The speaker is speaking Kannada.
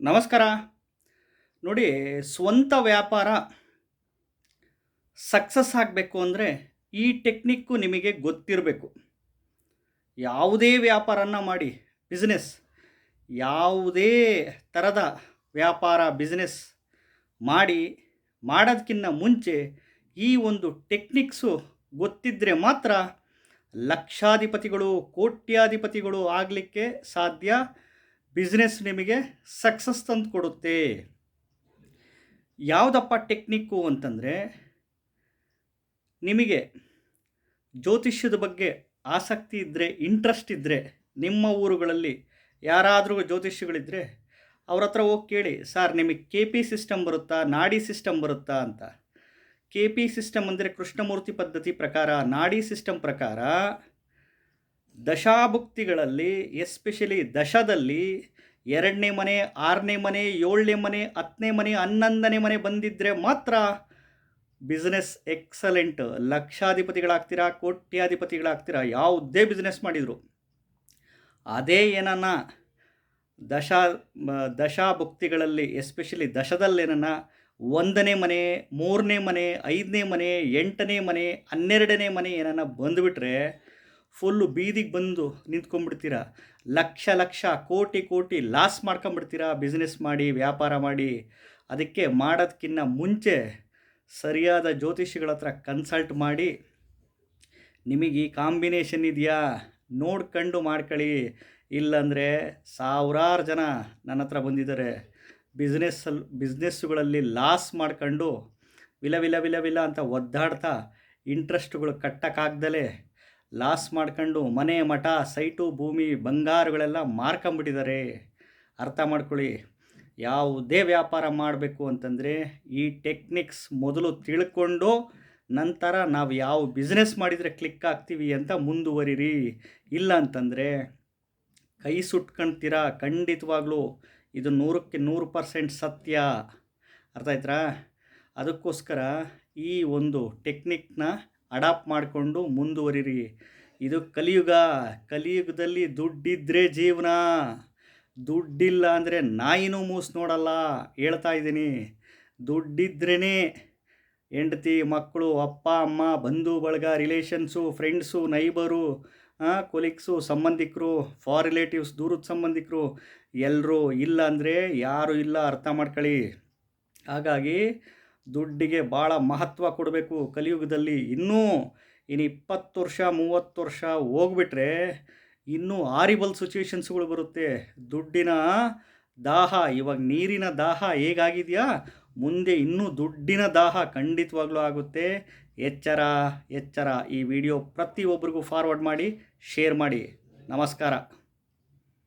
ನಮಸ್ಕಾರ. ನೋಡಿ, ಸ್ವಂತ ವ್ಯಾಪಾರ ಸಕ್ಸಸ್ ಆಗಬೇಕು ಅಂದರೆ ಈ ಟೆಕ್ನಿಕ್ಕು ನಿಮಗೆ ಗೊತ್ತಿರಬೇಕು. ಯಾವುದೇ ವ್ಯಾಪಾರನ ಮಾಡಿ, ಬಿಸ್ನೆಸ್, ಯಾವುದೇ ಥರದ ವ್ಯಾಪಾರ, ಬಿಸ್ನೆಸ್ ಮಾಡಿ ಮಾಡೋದಕ್ಕಿಂತ ಮುಂಚೆ ಈ ಒಂದು ಟೆಕ್ನಿಕ್ಸು ಗೊತ್ತಿದ್ದರೆ ಮಾತ್ರ ಲಕ್ಷಾಧಿಪತಿಗಳು, ಕೋಟ್ಯಾಧಿಪತಿಗಳು ಆಗಲಿಕ್ಕೆ ಸಾಧ್ಯ. ಬಿಸ್ನೆಸ್ ನಿಮಗೆ ಸಕ್ಸಸ್ ತಂದು ಕೊಡುತ್ತೆ. ಯಾವುದಪ್ಪ ಟೆಕ್ನಿಕ್ಕು ಅಂತಂದರೆ, ನಿಮಗೆ ಜ್ಯೋತಿಷ್ಯದ ಬಗ್ಗೆ ಆಸಕ್ತಿ ಇದ್ದರೆ ಇಂಟ್ರೆಸ್ಟ್ ಇದ್ದರೆ ನಿಮ್ಮ ಊರುಗಳಲ್ಲಿ ಯಾರಾದರೂ ಜ್ಯೋತಿಷ್ಯಗಳಿದ್ದರೆ ಅವ್ರ ಹತ್ರ ಹೋಗಿ ಕೇಳಿ, ಸರ್, ನಿಮಗೆ ಕೆ ಪಿ ಸಿಸ್ಟಮ್ ಬರುತ್ತಾ? ನಾಡಿ ಸಿಸ್ಟಮ್ ಬರುತ್ತಾ? ಅಂತ. ಕೆ ಪಿ ಸಿಸ್ಟಮ್ ಅಂದರೆ ಕೃಷ್ಣಮೂರ್ತಿ ಪದ್ಧತಿ ಪ್ರಕಾರ, ನಾಡಿ ಸಿಸ್ಟಮ್ ಪ್ರಕಾರ ದಶಾಭುಕ್ತಿಗಳಲ್ಲಿ ಎಸ್ಪೆಷಲಿ ದಶದಲ್ಲಿ ಎರಡನೇ ಮನೆ, ಆರನೇ ಮನೆ, ಏಳನೇ ಮನೆ, ಹತ್ತನೇ ಮನೆ, ಹನ್ನೊಂದನೇ ಮನೆ ಬಂದಿದ್ದರೆ ಮಾತ್ರ ಬಿಸ್ನೆಸ್ ಎಕ್ಸಲೆಂಟ್ ಲಕ್ಷಾಧಿಪತಿಗಳಾಗ್ತೀರಾ, ಕೋಟ್ಯಾಧಿಪತಿಗಳಾಗ್ತೀರಾ, ಯಾವುದೇ ಬಿಸ್ನೆಸ್ ಮಾಡಿದರು. ಅದೇ ಏನನ್ನ ದಶ ದಶಾಭುಕ್ತಿಗಳಲ್ಲಿ ಎಸ್ಪೆಷಲಿ ದಶದಲ್ಲೇನನ್ನ ಒಂದನೇ ಮನೆ, ಮೂರನೇ ಮನೆ, ಐದನೇ ಮನೆ, ಎಂಟನೇ ಮನೆ, ಹನ್ನೆರಡನೇ ಮನೆ ಏನನ್ನ ಬಂದುಬಿಟ್ರೆ ಫುಲ್ಲು ಬೀದಿಗೆ ಬಂದು ನಿಂತ್ಕೊಂಡ್ಬಿಡ್ತೀರಾ? ಲಕ್ಷ ಲಕ್ಷ ಕೋಟಿ ಕೋಟಿ ಲಾಸ್ ಮಾಡ್ಕೊಂಬಿಡ್ತೀರಾ ಬಿಸ್ನೆಸ್ ಮಾಡಿ, ವ್ಯಾಪಾರ ಮಾಡಿ? ಅದಕ್ಕೆ ಮಾಡೋದಕ್ಕಿಂತ ಮುಂಚೆ ಸರಿಯಾದ ಜ್ಯೋತಿಷಿಗಳ ಹತ್ರ ಕನ್ಸಲ್ಟ್ ಮಾಡಿ. ನಿಮಗೆ ಈ ಕಾಂಬಿನೇಷನ್ ಇದೆಯಾ? ನೋಡ್ಕೊಂಡು ಮಾಡ್ಕೊಳ್ಳಿ. ಇಲ್ಲಾಂದರೆ ಸಾವಿರಾರು ಜನ ನನ್ನ ಹತ್ರ ಬಂದಿದ್ದಾರೆ. ಬಿಸ್ನೆಸ್ಸಲ್ಲಿ ಬಿಸ್ನೆಸ್ಸುಗಳಲ್ಲಿ ಲಾಸ್ ಮಾಡ್ಕೊಂಡು, ವಿಲ ವಿಲ ವಿಲ ವಿಲ ಅಂತ ಒದ್ದಾಡ್ತಾ ಇಂಟ್ರೆಸ್ಟ್ಗಳು ಕಟ್ಟಕ್ಕಾಗ್ದಲೇ ಲಾಸ್ ಮಾಡ್ಕೊಂಡು ಮನೆ ಮಠ, ಸೈಟು, ಭೂಮಿ, ಬಂಗಾರಗಳೆಲ್ಲ ಮಾರ್ಕೊಂಬಿಟ್ಟಿದ್ದಾರೆ. ಅರ್ಥ ಮಾಡ್ಕೊಳ್ಳಿ, ಯಾವುದೇ ವ್ಯಾಪಾರ ಮಾಡಬೇಕು ಅಂತಂದರೆ ಈ ಟೆಕ್ನಿಕ್ಸ್ ಮೊದಲು ತಿಳ್ಕೊಂಡು ನಂತರ ನಾವು ಯಾವ ಬಿಸ್ನೆಸ್ ಮಾಡಿದರೆ ಕ್ಲಿಕ್ ಆಗ್ತೀವಿ ಅಂತ ಮುಂದುವರಿರಿ. ಇಲ್ಲ ಅಂತಂದರೆ ಕೈ ಸುಟ್ಕೊಳ್ತೀರಾ ಖಂಡಿತವಾಗ್ಲೂ ಇದು ನೂರಕ್ಕೆ ನೂರು ಪರ್ಸೆಂಟ್ ಸತ್ಯ. ಅರ್ಥ ಆಯ್ತಾ ಅದಕ್ಕೋಸ್ಕರ ಈ ಒಂದು ಟೆಕ್ನಿಕ್ನ ಅಡಾಪ್ಟ್ ಮಾಡಿಕೊಂಡು ಮುಂದುವರಿರಿ. ಇದು ಕಲಿಯುಗ. ಕಲಿಯುಗದಲ್ಲಿ ದುಡ್ಡಿದ್ದರೆ ಜೀವನ. ದುಡ್ಡಿಲ್ಲ ಅಂದರೆ ನಾಯಿನೂ ಮೂಸ್ ನೋಡಲ್ಲ. ಹೇಳ್ತಾ ಇದ್ದೀನಿ. ದುಡ್ಡಿದ್ರೇ ಹೆಂಡತಿ, ಮಕ್ಕಳು, ಅಪ್ಪ, ಅಮ್ಮ, ಬಂಧು, ಬಳಗ, ರಿಲೇಷನ್ಸು, ಫ್ರೆಂಡ್ಸು, ನೈಬರು ಕೊಲೀಗ್ಸು, ಸಂಬಂಧಿಕರು, ಫಾರ್ ರಿಲೇಟಿವ್ಸ್, ದೂರದ ಸಂಬಂಧಿಕರು ಎಲ್ಲರೂ ಇಲ್ಲ ಅಂದರೆ ಯಾರು ಇಲ್ಲ, ಅರ್ಥ ಮಾಡ್ಕೊಳ್ಳಿ. ಹಾಗಾಗಿ ದುಡ್ಡಿಗೆ ಭಾಳ ಮಹತ್ವ ಕೊಡಬೇಕು ಕಲಿಯುಗದಲ್ಲಿ. ಇನ್ನೂ ಇನ್ನು ಇಪ್ಪತ್ತು ವರ್ಷ, ಮೂವತ್ತು ವರ್ಷ ಹೋಗ್ಬಿಟ್ರೆ ಇನ್ನೂ ಆರಿಬಲ್ ಸಿಚುವೇಶನ್ಸ್ಗಳು ಬರುತ್ತೆ. ದುಡ್ಡಿನ ದಾಹ, ಇವಾಗ ನೀರಿನ ದಾಹ ಹೇಗಾಗಿದೆಯಾ? ಮುಂದೆ ಇನ್ನೂ ದುಡ್ಡಿನ ದಾಹ ಖಂಡಿತವಾಗ್ಲೂ ಆಗುತ್ತೆ. ಎಚ್ಚರ ಎಚ್ಚರ ಈ ವಿಡಿಯೋ ಪ್ರತಿಯೊಬ್ಬರಿಗೂ ಫಾರ್ವರ್ಡ್ ಮಾಡಿ ಶೇರ್ ಮಾಡಿ. ನಮಸ್ಕಾರ.